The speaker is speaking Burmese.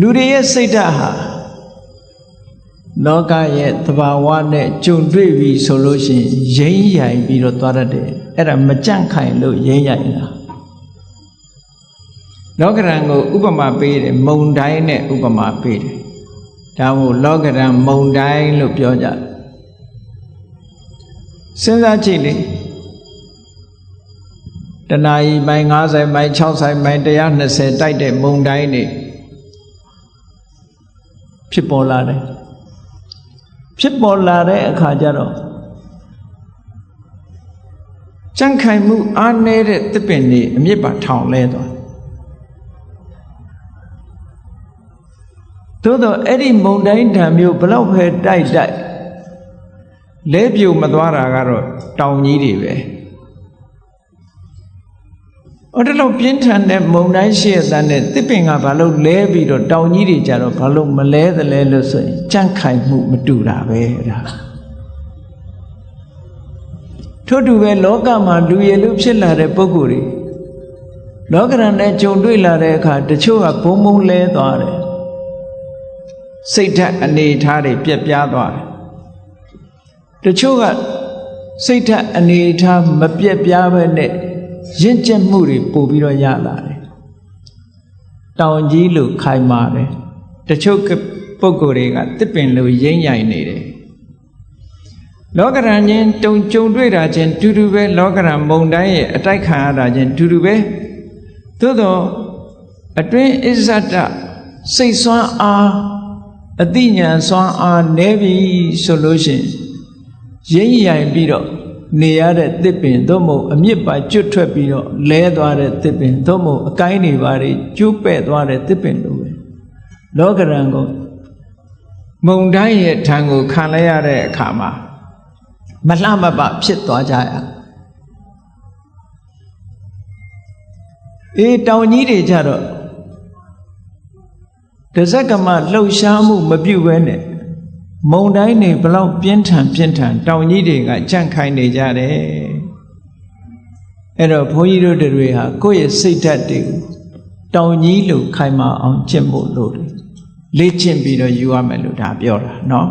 လူတွေရဲ့စိတ်ဓာတ်ဟာလောကရဲ့သဘာဝနဲ့ကြုံတွေ့ပြီဆိုလို့ရှိရင်ရင်းရိုင်ပြီးတော့သွားတတ်တယ်အဲ့ဒါမကြန့်ခိုင်လို့ရင်းရိုင်တာလောကရန်ကိုဥပမာပေးတယ်မုံတိုင်းနဲ့ဥပမာပေးတယ်ဒါမို့လောကရန်မုံတိုင်းလို့ပြောကြတယ်စဉ်းစားကြည့်လေတဏှာကြီးပိုင်း90ပိုင်း60ပိုင်း120တိုက်တဲ့မုံတိုင်းနေ ဖြစ်ပေါ်လာတယ်ဖြစ်ပေါ်လာတဲ့အခါကျတော့ကြန့်ခိုင်မှုအားနည်းတဲ့တစ်ပင်တွေအမြစ်ပါထောင်လဲသွားသို့တော့အဲ့ဒီမုံတိုင်းဓာမျိုးဘလောက်ပဲတိုက်တိုက်လဲပြိုမသွားတာကတော့တောင်ကြီးတွေပဲ အဲ့ဒါလို့ပြင်းထန်တဲ့မုံတိုင်းရှိရတဲ့နဲ့တစ်ပင်ကဘာလို့လဲပြီးတော့တောင်ကြီးတွေကြတော့ဘာလို့မလဲသလဲလို့ဆိုရင်ကြန့်ခိုင်မှုမတူတာပဲအဲ့ဒါထို့တူပဲလောကမှာလူရည်လူဖြစ်လာတဲ့ပုဂ္ဂိုလ်တွေလောကရန်နဲ့ကြုံတွေ့လာတဲ့အခါတချို့ကဘုံဘုံလဲသွားတယ်စိတ်ဓာတ်အနေထားတွေပြက်ပြားသွားတယ်တချို့ကစိတ်ဓာတ်အနေထားမပြက်ပြားပဲနဲ့ ရင့်ကျက်မှုတွေပို့ပြီးတော့ရလာတယ်တောင်ကြီးလို့ခိုင်မာတယ်တချို့ပုဂ္ဂိုလ်တွေကတစ်ပင်လို့ရိမ့်ရိုင်နေတယ်လောကရန်ချင်းတုံကြုံတွေ့တာချင်းတူတူပဲလောကရန်မုံတိုင်းရဲ့အတိုက်ခံရတာချင်းတူတူပဲသို့တော့အတွင်းအစ္ဆတစိတ်ဆွမ်းအားအတိညာဉ်ဆွမ်းအားနည်းပြီဆိုလို့ရှိရင်ရိမ့်ရိုင်ပြီးတော့ နေရတဲ့တစ်ပင်သို့မဟုတ်အမြစ်ပါကျွတ်ထွက်ပြီးတော့လဲသွားတဲ့တစ်ပင်သို့မဟုတ်အကိုင်းတွေပါတွေကျိုးပဲ့သွားတဲ့တစ်ပင်လိုပဲလောကရန်ကိုမုံတိုင်းရဲ့ထံကိုခံလဲရတဲ့အခါမှာမလှမပဖြစ်သွားကြရအေးတောင်ကြီးတွေကြတော့တဇက်ကမလှုပ်ရှားမှုမပြုတ်ဘဲနဲ့ မုံတိုင်းနေဘလောက်ပြင်းထန်ပြင်းထန်တောင်ကြီးတွေကကြန့်ခိုင်းနေကြတယ်အဲ့တော့ဘုန်းကြီးတို့တွေဟာကိုယ့်ရဲ့စိတ်ဓာတ်တွေကိုတောင်ကြီးလိုခိုင်မာအောင်ကျင့်ဖို့လိုတယ်လေ့ကျင့်ပြီးတော့ယူရမယ်လို့ဒါပြောတာเนาะ